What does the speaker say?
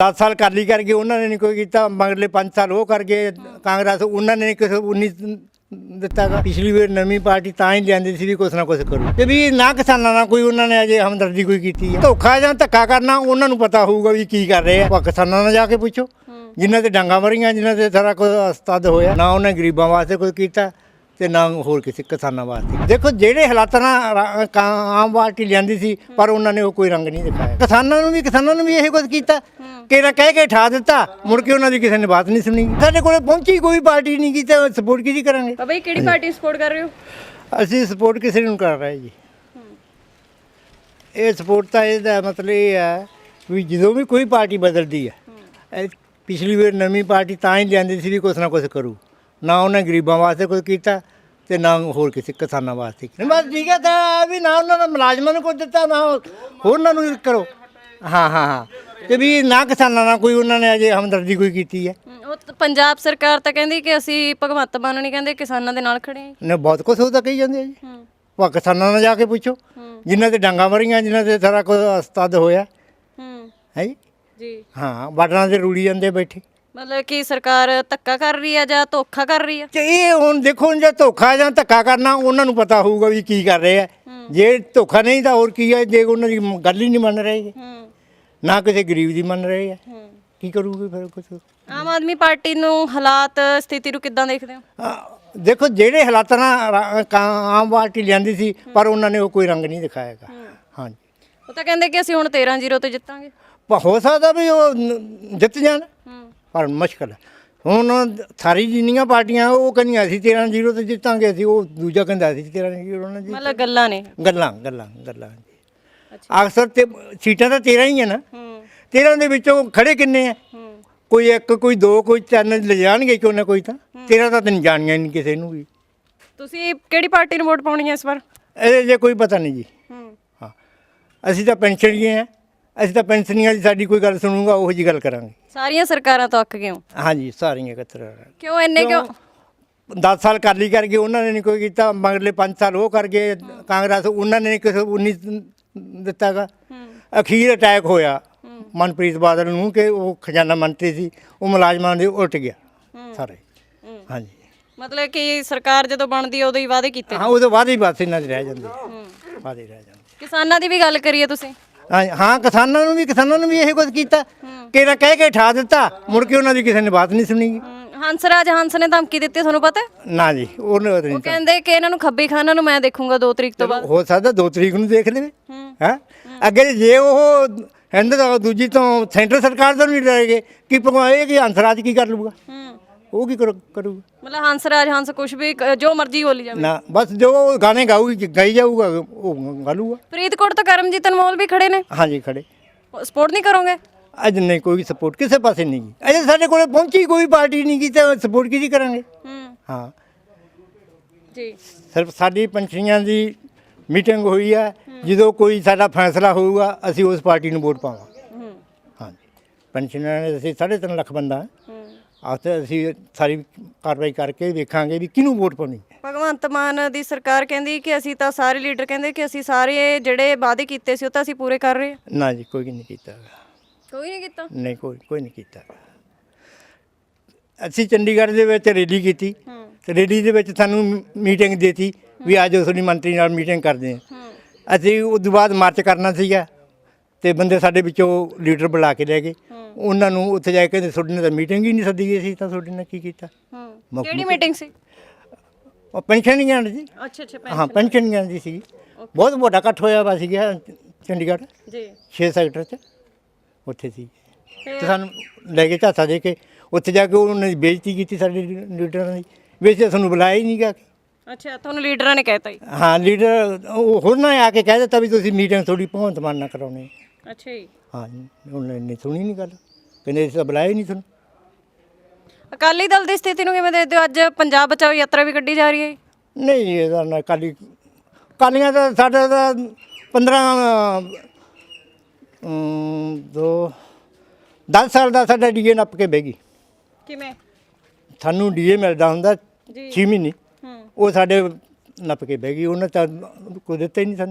10 ਸਾਲ ਕਾਲੀ ਕਰ ਗਏ ਉਹਨਾਂ ਨੇ ਨਹੀਂ ਕੋਈ ਕੀਤਾ ਮਗਰਲੇ 5 ਸਾਲ ਉਹ ਕਰ ਗਏ ਕਾਂਗਰਸ ਉਹਨਾਂ ਨੇ ਕਿਸੇ 19 ਦਿੱਤਾਗਾ ਪਿਛਲੀ ਵਾਰ ਨਵੀਂ ਪਾਰਟੀ ਤਾਂ ਹੀ ਲਿਆਂਦੀ ਸੀ ਵੀ ਕੁਛ ਨਾ ਕੁਛ ਕਰੂ। ਤੇ ਵੀ ਨਾ ਕਿਸਾਨਾਂ ਨਾਲ ਕੋਈ ਉਹਨਾਂ ਨੇ ਅਜੇ ਹਮਦਰਦੀ ਕੋਈ ਕੀਤੀ ਹੈ। ਧੋਖਾ ਜਾਂ ਧੱਕਾ ਕਰਨਾ ਉਹਨਾਂ ਨੂੰ ਪਤਾ ਹੋਊਗਾ ਵੀ ਕੀ ਕਰ ਰਹੇ ਆ। ਕਿਸਾਨਾਂ ਨਾਲ ਜਾ ਕੇ ਪੁੱਛੋ। ਜਿਨ੍ਹਾਂ ਤੇ ਡਾਂਗਾ ਮਰੀਆਂ ਜਿਨ੍ਹਾਂ ਤੇ ਸਾਰਾ ਕੁਝ ਅਸਤਦ ਹੋਇਆ ਨਾ ਉਹਨੇ ਗਰੀਬਾਂ ਵਾਸਤੇ ਕੁਝ ਕੀਤਾ। ਤੇ ਨਾ ਹੋਰ ਕਿਸੇ ਕਿਸਾਨਾਂ ਵਾਸਤੇ। ਦੇਖੋ ਜਿਹੜੇ ਹਾਲਾਤਾਂ ਨਾਲ ਰਾ- ਆਮ ਪਾਰਟੀ ਲਿਆਂਦੀ ਸੀ ਪਰ ਉਹਨਾਂ ਨੇ ਉਹ ਕੋਈ ਰੰਗ ਨਹੀਂ ਦਿਖਾਇਆ। ਕਿਸਾਨਾਂ ਨੂੰ ਵੀ ਕਿਸਾਨਾਂ ਨੂੰ ਵੀ ਇਹ ਕੁਝ ਕੀਤਾ। ਕਿਹੜਾ ਕਹਿ ਕੇ ਠਾ ਦਿੱਤਾ ਮੁੜ ਕੇ ਉਹਨਾਂ ਦੀ ਕਿਸੇ ਨੇ ਬਾਤ ਨਹੀਂ ਸੁਣੀ। ਸਾਡੇ ਕੋਲੇ ਪਹੁੰਚੀ ਕੋਈ ਪਾਰਟੀ ਨਹੀਂ ਕੀਤੀ ਸਪੋਰਟ ਕਿਹਦੀ ਕਰਾਂਗੇ? ਬਾਬਾ ਜੀ ਕਿਹੜੀ ਪਾਰਟੀ ਸਪੋਰਟ ਕਰ ਰਹੇ ਹੋ? ਅਸੀਂ ਸਪੋਰਟ ਕਿਸੇ ਨੂੰ ਕਰ ਰਹੇ ਜੀ। ਇਹ ਸਪੋਰਟ ਤਾਂ ਇਹਦਾ ਮਤਲਬ ਇਹ ਹੈ ਵੀ ਜਦੋਂ ਵੀ ਕੋਈ ਪਾਰਟੀ ਬਦਲਦੀ ਹੈ। ਇਹ ਪਿਛਲੀ ਵਾਰ ਨਵੀਂ ਪਾਰਟੀ ਤਾਂ ਹੀ ਲਿਆਂਦੀ ਸੀ ਵੀ ਕੁਛ ਨਾ ਕੁਛ ਕਰੂ। ਨਾ ਉਹਨੇ ਗਰੀਬਾਂ ਵਾਸਤੇ ਕੁਝ ਕੀਤਾ ਤੇ ਨਾ ਹੋਰ ਕਿਸੇ ਕਿਸਾਨਾਂ ਵਾਸਤੇ ਕੀਤਾ। ਬਸ ਠੀਕ ਹੈ ਤਾਂ ਵੀ ਨਾ ਉਹਨਾਂ ਨੇ ਮੁਲਾਜ਼ਮਾਂ ਨੂੰ ਕੁਝ ਦਿੱਤਾ ਨਾ ਹੋਰਨਾਂ ਨੂੰ ਕਰੋ। ਹਾਂ ਹਾਂ ਹਾਂ। ਤੇ ਵੀ ਨਾ ਕਿਸਾਨਾਂ ਨਾਲ ਕੋਈ ਉਹਨਾਂ ਨੇ ਅਜੇ ਹਮਦਰਦੀ ਕੋਈ ਕੀਤੀ ਹੈ। ਉਹ ਤਾਂ ਪੰਜਾਬ ਸਰਕਾਰ ਤਾਂ ਕਹਿੰਦੀ ਕਿ ਅਸੀਂ ਭਗਵੰਤ ਮਾਨ ਨਹੀਂ ਕਹਿੰਦੇ ਕਿਸਾਨਾਂ ਦੇ ਨਾਲ ਖੜੇ ਹਾਂ ਨੇ ਬਹੁਤ ਕੁਛ ਉਹ ਤਾਂ ਕਹੀ ਜਾਂਦੇ ਆ ਜੀ। ਹੂੰ ਕਿਸਾਨਾਂ ਨਾਲ ਜਾ ਕੇ ਪੁੱਛੋ। ਜਿਨ੍ਹਾਂ ਤੇ ਡਾਂਗਾ ਮਰੀਆਂ ਜਿਨ੍ਹਾਂ ਤੇ ਸਾਰਾ ਕੁਝ ਅਸਤਦ ਹੋਇਆ। ਹੂੰ ਹੈ ਜੀ? ਜੀ। ਹਾਂ ਬਾਰਡਰਾਂ ਤੇ ਰੂੜੀ ਜਾਂਦੇ ਬੈਠੇ। ਮਤਲਬ ਕਿ ਸਰਕਾਰ ਧੱਕਾ ਕਰ ਰਹੀ ਹੈ ਜਾਂ ਧੋਖਾ ਕਰ ਰਹੀ ਹੈ ਤੇ ਇਹ ਹੁਣ ਦੇਖੋ ਜੇ ਧੋਖਾ ਜਾਂ ਧੱਕਾ ਕਰਨਾ ਉਹਨਾਂ ਨੂੰ ਪਤਾ ਹੋਊਗਾ ਵੀ ਕੀ ਕਰ ਰਹੇ ਆ। ਜੇ ਧੋਖਾ ਨਹੀਂ ਤਾਂ ਹੋਰ ਕੀ ਹੈ ਜੇ ਉਹਨਾਂ ਦੀ ਗੱਲ ਹੀ ਨਹੀਂ ਮੰਨ ਰਹੇ ਹੂੰ। ਨਾ ਕਿਸੇ ਗਰੀਬ ਦੀ ਮੰਨ ਰਹੇ ਆ। ਕੀ ਕਰੂਗੇ ਫਿਰ ਕੁਝ ਆਮ ਆਦਮੀ ਪਾਰਟੀ ਨੂੰ ਹਾਲਾਤ ਸਥਿਤੀ ਨੂੰ ਕਿੱਦਾਂ ਦੇਖਦੇ ਹੋ? ਦੇਖੋ ਜਿਹੜੇ ਹਾਲਾਤਾਂ ਨਾਲ ਰਾ- ਕਾ- ਆਮ ਪਾਰਟੀ ਲਿਆਂਦੀ ਸੀ ਪਰ ਉਹਨਾਂ ਨੇ ਉਹ ਕੋਈ ਰੰਗ ਨਹੀਂ ਦਿਖਾਇਆਗਾ। ਹਾਂਜੀ। ਉਹ ਤਾਂ ਕਹਿੰਦੇ ਕਿ ਅਸੀਂ ਹੁਣ 13-0 ਤੇ ਜਿੱਤਾਂਗੇ। ਪਰ ਹੋ ਸਕਦਾ ਵੀ ਉਹ ਨ- ਜਿੱਤ ਜਾਣ। ਹੂੰ। ਪਰ ਮੁਸ਼ਕਲ ਹੈ। ਹੁਣ ਸਾਰੀ ਜਿੰਨੀਆਂ ਪਾਰਟੀਆਂ ਉਹ ਕਹਿੰਦੀਆਂ ਅਸੀਂ 13 ਜ਼ੀਰੋ ਤੇ ਜਿੱਤਾਂਗੇ ਅਸੀਂ ਉਹ ਦੂਜਾ ਕਹਿੰਦਾ ਅਸੀਂ 13 ਜ਼ੀਰੋ ਨਾਲ ਜੀ ਮਤਲਬ ਗੱਲਾਂ ਨੇ। ਗੱਲਾਂ ਗੱਲਾਂ ਗੱਲਾਂ। ਅਕਸਰ ਤੇ ਸੀਟਾਂ ਤਾਂ 13 ਹੀ ਹੈ ਨਾ। ਹੂੰ। 13 ਦੇ ਵਿੱਚੋਂ ਖੜੇ ਕਿੰਨੇ ਆ? ਕੋਈ ਇੱਕ ਕੋਈ ਦੋ ਕੋਈ ਤਿੰਨ ਲੈ ਜਾਣਗੇ ਕਿਉਂ ਨਾ ਕੋਈ ਤਾਂ? 13 ਤਾਂ ਤੈਨੂੰ ਜਾਣੀਆਂ ਨਹੀਂ ਕਿਸੇ ਨੂੰ ਵੀ। ਤੁਸੀਂ ਕਿਹੜੀ ਪਾਰਟੀ ਨੂੰ ਵੋਟ ਪਾਉਣੀ ਹੈ ਇਸ ਵਾਰ? ਇਹਦੇ ਜੇ ਕੋਈ ਪਤਾ ਨਹੀਂ ਜੀ। ਹੂੰ। ਹਾਂ। ਅਸੀਂ ਤਾਂ ਪੈਨਸ਼ਨੀਏ ਆ। ਅਸੀਂ ਤਾਂ ਪੈਨਸ਼ਨੀਆਂ ਦੀ ਸਾਡੀ ਕੋਈ ਗੱਲ ਸੁਣੂਗਾ ਉਹੋ ਜੀ ਗੱਲ ਕਰਾਂਗੇ। ਸਾਰੀਆਂ ਸਰਕਾਰਾਂ ਤੋਂ ਅੱਕ ਗਏ ਹੋ? ਹਾਂਜੀ ਸਾਰੀਆਂ ਇਕੱਤਰ ਕਿਉਂ ਇੰਨੇ ਕਿਉਂ? 10 ਸਾਲ ਕਰ ਗਏ ਉਹਨਾਂ ਨੇ ਨਹੀਂ ਕੋਈ ਕੀਤਾ ਮਗਰਲੇ 5 ਸਾਲ ਉਹ ਕਰ ਗਏ ਕਾਂਗਰਸ ਉਹਨਾਂ ਨੇ ਕਿਸੇ 19 ਦਿੱਤਾਗਾ। ਅਖੀਰ ਅਟੈਕ ਹੋਇਆ ਮਨਪ੍ਰੀਤ ਬਾਦਲ ਨੂੰ ਕਿ ਉਹ ਖਜ਼ਾਨਾ ਮੰਤਰੀ ਸੀ ਉਹ ਮੁਲਾਜ਼ਮਾਂ ਦੇ ਉਲਟ ਗਿਆ ਸਾਰੇ। ਹਾਂਜੀ। ਮਤਲਬ ਕਿ ਸਰਕਾਰ ਜਦੋਂ ਬਣਦੀ ਉਦੋਂ ਹੀ ਵਾਅਦੇ ਕੀਤੇ? ਹਾਂ ਉਹਦੇ ਬਾਅਦ ਹੀ ਬਸ ਇਹਨਾਂ ਦੇ ਰਹਿ ਜਾਂਦੇ। ਬਾਅਦ ਹੀ ਰਹਿ ਜਾਂਦੇ। ਕਿਸਾਨਾਂ ਦੀ ਵੀ ਗੱਲ ਕਰੀਏ ਤੁਸੀਂ? ਹਾਂ ਹਾਂ ਕਿਸਾਨਾਂ ਨੂੰ ਵੀ ਕਿਸਾਨਾਂ ਨੂੰ ਵੀ ਇਹ ਕੁਝ ਕੀਤਾ। ਕਿਹੜਾ ਕਹਿ ਕੇ ਠਾ ਦਿੱਤਾ ਮੁੜ ਕੇ ਉਹਨਾਂ ਦੀ ਕਿਸੇ ਨੇ ਬਾਤ ਨਹੀਂ ਸੁਣੀ। ਹਮ, ਹੰਸਰਾਜ ਹੰਸ ਨੇ ਧਮਕੀ ਦਿੱਤੀ ਤੁਹਾਨੂੰ ਪਤਾ? ਹੈ? ਨਾ ਜੀ ਉਹਨੇ ਉਹ ਕਹਿੰਦੇ ਕਿ ਇਹਨਾਂ ਨੂੰ ਖੱਬੀ ਖਾਨਾਂ ਨੂੰ ਮੈਂ ਦੇਖੂੰਗਾ 2 ਤਰੀਕ ਤੋਂ ਬਾਅਦ। ਹੋ ਸਕਦਾ 2 ਤਰੀਕ ਨੂੰ ਦੇਖ ਲਵੇ। ਹੂੰ। ਅੱਗੇ ਜੇ ਉਹ ਹਿੰਦ ਦਾ ਦੂਜੀ ਤੋਂ ਸੈਂਟਰ ਸਰਕਾਰ ਤੋਂ ਨਹੀਂ ਡਰੇਗੇ ਕੀ ਭਗਵਾਏ ਕਿ ਹੰਸਰਾਜ ਕੀ ਕਰ ਲੂਗਾ ਹੂੰ। ਉਹ ਕੀ ਕਰੂ- ਕਰੂਗਾ? ਮਤਲਬ ਹੰਸਰਾਜ ਹੰਸ ਕੁਝ ਵੀ ਕ- ਜੋ ਮਰਜ਼ੀ ਬੋਲੀ ਜਾਵੇ। ਨਾ ਬਸ ਜੋ ਉਹ ਗਾਣੇ ਗਾਊਗੀ ਗਾਈ ਜਾਊਗਾ ਉਹ ਗਾਲੂਗਾ। ਫਰੀਦਕੋਟ ਤੋਂ ਕਰਮਜੀਤ ਅਨਮੋਲ ਵੀ ਖੜੇ ਨੇ। ਹਾਂਜੀ ਖੜੇ। ਸਪੋਰਟ ਨਹੀਂ ਕਰੋਗੇ? ਅੱਜ ਨਹੀਂ ਕੋਈ ਸਪੋਰਟ ਕਿਸੇ ਪਾਸੇ ਨਹੀਂ ਗੀ। ਅਜੇ ਸਾਡੇ ਕੋਲੇ ਪਹੁੰਚੀ ਕੋਈ ਪਾਰਟੀ ਨਹੀਂ ਕੀਤੀ ਸਪੋਰਟ ਕਿਹਦੀ ਕਰਾਂਗੇ? ਹੂੰ। ਹਾਂ। ਜੀ। ਸਿਰਫ ਸਾਡੀ ਪੰਛੀਆਂ ਦੀ ਮੀਟਿੰਗ ਹੋਈ ਹੈ। ਜਦੋਂ ਕੋਈ ਸਾਡਾ ਫੈਸਲਾ ਹੋਊਗਾ ਅਸੀਂ ਉਸ ਪਾਰਟੀ ਨੂੰ ਵੋਟ ਪਾਵਾਂਗੇ। ਹੂੰ। ਹਾਂਜੀ। ਪੈਨਸ਼ਨਰਾਂ ਨੇ ਅਸੀਂ 3.5 ਲੱਖ ਬੰਦਾ। ਹੂੰ। ਆਤੇ ਅਸੀਂ ਸਾਰੀ ਕਾਰਵਾਈ ਕਰਕੇ ਵੇਖਾਂਗੇ ਵੀ ਕਿਹਨੂੰ ਵੋਟ ਪਾਉਣੀ। ਭਗਵੰਤ ਮਾਨ ਦੀ ਸਰਕਾਰ ਕਹਿੰਦੀ ਕਿ ਅਸੀਂ ਤਾਂ ਸਾਰੇ ਲੀਡਰ ਕਹਿੰਦੇ ਕਿ ਅਸੀਂ ਸਾਰੇ ਜਿਹੜੇ ਵਾਅਦੇ ਕੀਤੇ ਸੀ ਉਹ ਤਾਂ ਅਸੀਂ ਪੂਰੇ ਕਰ ਰਹੇ ਹਾਂ। ਨਾ ਜੀ ਕੋਈ ਨਹੀਂ ਕੀਤਾ। ਕੋਈ ਨਹੀਂ ਕੀਤਾ? ਨਹੀਂ ਕੋਈ ਕੋਈ ਨਹੀਂ ਕੀਤਾ। ਅਸੀਂ ਚੰਡੀਗੜ੍ਹ ਦੇ ਵਿੱਚ ਰੈਲੀ ਕੀਤੀ। ਤੇ ਰੈਲੀ ਦੇ ਵਿੱਚ ਸਾਨੂੰ ਮੀਟਿੰਗ ਦੇਤੀ ਵੀ ਅੱਜ ਤੁਹਾਡੀ ਮੰਤਰੀ ਨਾਲ ਮੀਟਿੰਗ ਕਰਦੇ ਹਾਂ। ਹੂੰ। ਅਸੀਂ ਉਸ ਤੋਂ ਬਾਅਦ ਮਾਰਚ ਕਰਨਾ ਸੀਗਾ ਤੇ ਬੰਦੇ ਸਾਡੇ ਵਿੱਚੋਂ ਲੀਡਰ ਬੁਲਾ ਕੇ ਲੈ ਗਏ। ਉਹਨਾਂ ਨੂੰ ਉੱਥੇ ਜਾ ਕੇ ਕਹਿੰਦੇ ਤੁਹਾਡੇ ਨਾਲ ਤਾਂ ਮੀਟਿੰਗ ਹੀ ਨਹੀਂ ਸੱਦੀ ਗਈ ਸੀ ਤਾਂ ਤੁਹਾਡੇ ਨਾਲ ਕੀ ਕੀਤਾ? ਹੂੰ। ਕਿਹੜੀ ਮੀਟਿੰਗ ਸੀ? ਉਹ ਪੈਨਸ਼ਨੀਆਂ ਦੀ ਅੱਛਾ ਅੱਛਾ ਹਾਂ ਪੈਨਸ਼ਨੀਆਂ ਦੀ ਸੀ ਬਹੁਤ ਵੱਡਾ ਇਕੱਠ ਹੋਇਆ ਵਾ ਸੀਗਾ ਚੰਡੀਗੜ੍ਹ। ਜੀ। 6 ਸੈਕਟਰ 'ਚ ਉੱਥੇ ਸੀ। ਤੇ ਸਾਨੂੰ ਲੈ ਕੇ ਝਾਸਾ ਦੇ ਕੇ ਉੱਥੇ ਜਾ ਕੇ ਉਹਨਾਂ ਦੀ ਬੇਇੱਜ਼ਤੀ ਕੀਤੀ ਸਾਡੇ ਲੀਡਰਾਂ ਦੀ। ਵੀ ਅਸੀਂ ਤੁਹਾਨੂੰ ਬੁਲਾਇਆ ਹੀ ਨਹੀਂਗਾ ਅੱਛਾ ਤੁਹਾਨੂੰ ਲੀਡਰਾਂ ਨੇ ਕਹਿਤਾ ਜੀ ਹਾਂ ਲੀਡਰ ਉਹ ਹੋਰ ਨਾ ਆ ਕੇ ਕਹਿ ਦਿੱਤਾ ਵੀ ਤੁਸੀਂ ਮੀਟਿੰਗ ਥੋੜੀ ਭਗਵੰਤ ਮਾਨ ਨਾਲ ਕਰਾਉਣੀ। ਹੈ। ਅੱਛਾ ਜੀ। ਹਾਂ ਉਹਨਾਂ ਨੇ ਸੁਣੀ ਨਹੀਂ ਗੱਲ। ਕਹਿੰਦੇ ਅਸੀਂ ਤਾਂ ਬੁਲਾਇਆ ਹੀ ਨਹੀਂ ਤੁਹਾਨੂੰ। ਅਕਾਲੀ ਦਲ ਦੀ ਸਥਿਤੀ ਨੂੰ ਕਿਵੇਂ ਦੇਖਦੇ ਹੋ? ਅੱਜ ਪੰਜਾਬ ਬਚਾਓ ਯਾਤਰਾ ਵੀ ਕੱਢੀ ਜਾ ਰਹੀ ਹੈ। ਨਹੀਂ ਇਹਦਾ ਨਾ ਕਾਲੀ ਕਾਲੀਆਂ ਦਾ ਸਾਡਾ ਦਾ 15 ਅਮ, ਦੋ 10 ਸਾਲ ਦਾ ਸਾਡਾ ਡੀਏ ਨੱਪ ਕੇ ਬਹਿ ਗਈ। ਕਿਵੇਂ? ਸਾਨੂੰ ਡੀਏ ਮਿਲਦਾ ਹੁੰਦਾ ਜੀ। 6 ਮਹੀਨੇ। ਹੂੰ। ਉਹ ਸਾਡੇ ਨੱਪ ਕੇ ਬਹਿ ਗਈ। ਉਹਨਾਂ ਤਾਂ ਕੋਈ ਦਿੱਤਾ ਹੀ ਨਹੀਂ ਸਾਨੂੰ।